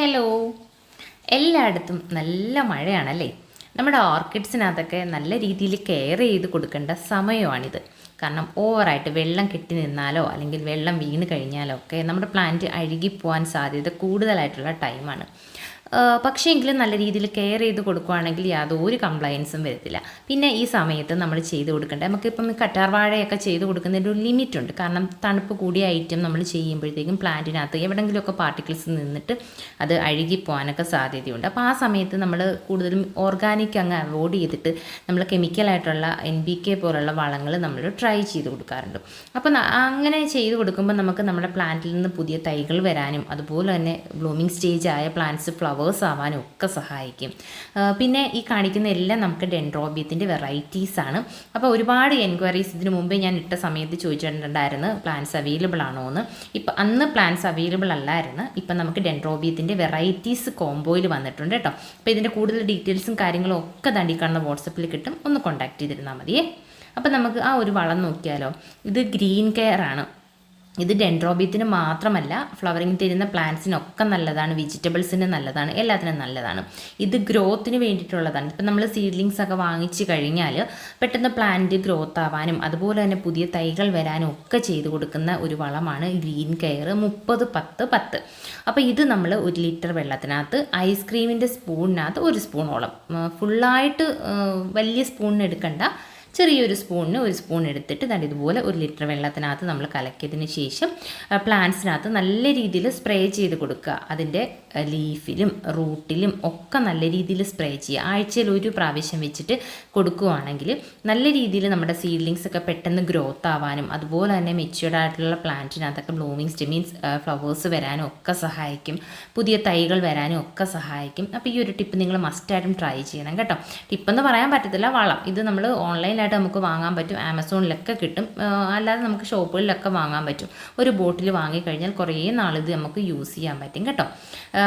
Hello എല്ലായിടത്തും നല്ല മഴയാണല്ലേ? നമ്മുടെ ഓർക്കിഡ്സിനകത്തൊക്കെ നല്ല രീതിയിൽ കെയർ ചെയ്ത് കൊടുക്കേണ്ട സമയമാണിത്. കാരണം ഓവറായിട്ട് വെള്ളം കെട്ടി നിന്നാലോ അല്ലെങ്കിൽ വെള്ളം വീണ് കഴിഞ്ഞാലോ ഒക്കെ നമ്മുടെ പ്ലാന്റ് അഴുകിപ്പോവാൻ സാധ്യത കൂടുതലായിട്ടുള്ള ടൈമാണ്. പക്ഷേ എങ്കിലും നല്ല രീതിയിൽ കെയർ ചെയ്ത് കൊടുക്കുകയാണെങ്കിൽ യാതൊരു കംപ്ലയൻസും വരത്തില്ല. പിന്നെ ഈ സമയത്ത് നമ്മൾ ചെയ്ത് കൊടുക്കേണ്ടത് നമുക്കിപ്പം കറ്റാർ വാഴയൊക്കെ ചെയ്ത് കൊടുക്കുന്നതിന്റെ ഒരു ലിമിറ്റ് ഉണ്ട്. കാരണം തണുപ്പ് കൂടിയ ഐറ്റം നമ്മൾ ചെയ്യുമ്പോഴത്തേക്കും പ്ലാന്റിനകത്ത് എവിടെയെങ്കിലുമൊക്കെ പാർട്ടിക്കിൾസ് നിന്നിട്ട് അത് അഴുകിപ്പോകാനൊക്കെ സാധ്യതയുണ്ട്. അപ്പോൾ ആ സമയത്ത് നമ്മൾ കൂടുതലും ഓർഗാനിക് അങ്ങ് അവോയ്ഡ് ചെയ്തിട്ട് നമ്മൾ കെമിക്കലായിട്ടുള്ള എൻ ബി കെ പോലുള്ള വളങ്ങൾ നമ്മൾ ട്രൈ ചെയ്ത് കൊടുക്കാറുണ്ട്. അപ്പോൾ അങ്ങനെ ചെയ്ത് കൊടുക്കുമ്പോൾ നമുക്ക് നമ്മുടെ പ്ലാന്റിൽ നിന്ന് പുതിയ തൈകൾ വരാനും അതുപോലെ തന്നെ ബ്ലൂമിങ് സ്റ്റേജ് ആയ പ്ലാന്റ്സ് ഫ്ലവർ ഫ്ലവേഴ്സ് ആവാനും ഒക്കെ സഹായിക്കും. പിന്നെ ഈ കാണിക്കുന്ന എല്ലാം നമുക്ക് ഡെൻഡ്രോബിയത്തിന്റെ വെറൈറ്റീസ് ആണ്. അപ്പോൾ ഒരുപാട് എൻക്വയറീസ് ഇതിനു മുമ്പേ ഞാൻ ഇട്ട സമയത്ത് ചോദിച്ചിട്ടുണ്ടായിരുന്നു പ്ലാന്റ്സ് അവൈലബിൾ ആണോ എന്ന്. ഇപ്പം അന്ന് പ്ലാന്റ്സ് അവൈലബിൾ അല്ലായിരുന്നു. ഇപ്പം നമുക്ക് ഡെൻഡ്രോബിയത്തിന്റെ വെറൈറ്റീസ് കോംബോയിൽ വന്നിട്ടുണ്ട് കേട്ടോ. അപ്പോൾ ഇതിന്റെ കൂടുതൽ ഡീറ്റെയിൽസും കാര്യങ്ങളും ഒക്കെ തണ്ടി കാണുന്ന വാട്സപ്പിൽ കിട്ടും. ഒന്ന് കോൺടാക്ട് ചെയ്തിരുന്നാൽ മതിയേ. അപ്പോൾ നമുക്ക് ആ ഒരു വളം നോക്കിയാലോ. ഇത് ഗ്രീൻ കെയർ ആണ്. ഇത് ഡെൻഡ്രോബിയത്തിന് മാത്രമല്ല ഫ്ലവറിങ് തരുന്ന പ്ലാന്റ്സിനൊക്കെ നല്ലതാണ് വെജിറ്റബിൾസിന് നല്ലതാണ് എല്ലാത്തിനും നല്ലതാണ്. ഇത് ഗ്രോത്തിന് വേണ്ടിയിട്ടുള്ളതാണ്. ഇപ്പം നമ്മൾ സീഡ്ലിങ്സ് ഒക്കെ വാങ്ങിച്ച് കഴിഞ്ഞാൽ പെട്ടെന്ന് പ്ലാന്റ് ഗ്രോത്ത് ആവാനും അതുപോലെ തന്നെ പുതിയ തൈകൾ വരാനും ഒക്കെ ചെയ്തു കൊടുക്കുന്ന ഒരു വളമാണ് ഗ്രീൻ കെയർ മുപ്പത് പത്ത് പത്ത്. അപ്പോൾ ഇത് നമ്മൾ ഒരു ലിറ്റർ വെള്ളത്തിനകത്ത് ഐസ്ക്രീമിന്റെ സ്പൂണിനകത്ത് ഒരു സ്പൂണോളം. ഫുള്ളായിട്ട് വലിയ സ്പൂണിന് എടുക്കണ്ട ചെറിയൊരു സ്പൂണിന് ഒരു സ്പൂൺ എടുത്തിട്ട് തന്നെ ഇതുപോലെ ഒരു ലിറ്റർ വെള്ളത്തിനകത്ത് നമ്മൾ കലക്കിയതിന് ശേഷം പ്ലാന്റ്സിനകത്ത് നല്ല രീതിയിൽ സ്പ്രേ ചെയ്ത് കൊടുക്കുക. അതിന്റെ ലീഫിലും റൂട്ടിലും ഒക്കെ നല്ല രീതിയിൽ സ്പ്രേ ചെയ്യുക. ആഴ്ചയിൽ ഒരു പ്രാവശ്യം വെച്ചിട്ട് കൊടുക്കുകയാണെങ്കിൽ നല്ല രീതിയിൽ നമ്മുടെ സീഡ്ലിങ്സ് ഒക്കെ പെട്ടെന്ന് ഗ്രോത്ത് ആവാനും അതുപോലെ തന്നെ മെച്യൂർഡ് ആയിട്ടുള്ള പ്ലാന്റിനകത്തൊക്കെ ബ്ലൂമിങ്സ് മീൻസ് ഫ്ലവേഴ്സ് വരാനും ഒക്കെ സഹായിക്കും. പുതിയ തൈകൾ വരാനും ഒക്കെ സഹായിക്കും. അപ്പോൾ ഈ ഒരു ടിപ്പ് നിങ്ങൾ മസ്റ്റായിട്ടും ട്രൈ ചെയ്യണം കേട്ടോ. ടിപ്പെന്ന് പറയാൻ പറ്റത്തില്ല വളം. ഇത് നമ്മൾ ഓൺലൈനായിട്ട് നമുക്ക് വാങ്ങാൻ പറ്റും. ആമസോണിലൊക്കെ കിട്ടും. അല്ലാതെ നമുക്ക് ഷോപ്പുകളിലൊക്കെ വാങ്ങാൻ പറ്റും. ഒരു ബോട്ടിൽ വാങ്ങിക്കഴിഞ്ഞാൽ കുറേ നാളിത് നമുക്ക് യൂസ് ചെയ്യാൻ പറ്റും കേട്ടോ.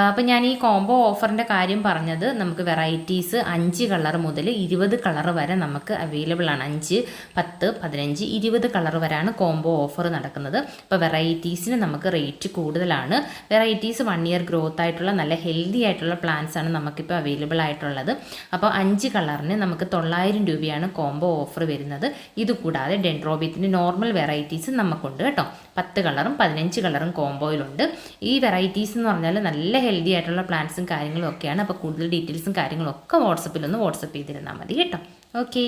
അപ്പോൾ ഞാൻ ഈ കോംബോ ഓഫറിന്റെ കാര്യം പറഞ്ഞത് നമുക്ക് വെറൈറ്റീസ് അഞ്ച് കളർ മുതൽ ഇരുപത് കളർ വരെ നമുക്ക് അവൈലബിൾ ആണ്. അഞ്ച് പത്ത് പതിനഞ്ച് ഇരുപത് കളർ വരെയാണ് കോംബോ ഓഫർ നടക്കുന്നത്. അപ്പോൾ വെറൈറ്റീസിന് നമുക്ക് റേറ്റ് കൂടുതലാണ്. വെറൈറ്റീസ് വൺ ഇയർ ഗ്രോത്ത് ആയിട്ടുള്ള നല്ല ഹെൽത്തി ആയിട്ടുള്ള പ്ലാന്റ്സ് ആണ് നമുക്കിപ്പോൾ അവൈലബിൾ ആയിട്ടുള്ളത്. അപ്പോൾ അഞ്ച് കളറിന് നമുക്ക് തൊള്ളായിരം രൂപയാണ് കോംബോ ഓഫർ വരുന്നത്. ഇതുകൂടാതെ ഡെൻഡ്രോബിയത്തിന്റെ നോർമൽ വെറൈറ്റീസ് നമുക്കുണ്ട് കേട്ടോ. പത്ത് കളറും പതിനഞ്ച് കളറും കോംബോയിലുണ്ട് ഈ വെറൈറ്റീസ് എന്ന് പറഞ്ഞാൽ നല്ല ഹെൽത്തി ആയിട്ടുള്ള പ്ലാന്റ്സും കാര്യങ്ങളും ഒക്കെയാണ്. അപ്പോൾ കൂടുതൽ ഡീറ്റെയിൽസും കാര്യങ്ങളും ഒക്കെ വാട്സപ്പിൽ ഒന്ന് വാട്സപ്പ് ചെയ്തിരുന്നാൽ മതി കേട്ടോ. ഓക്കേ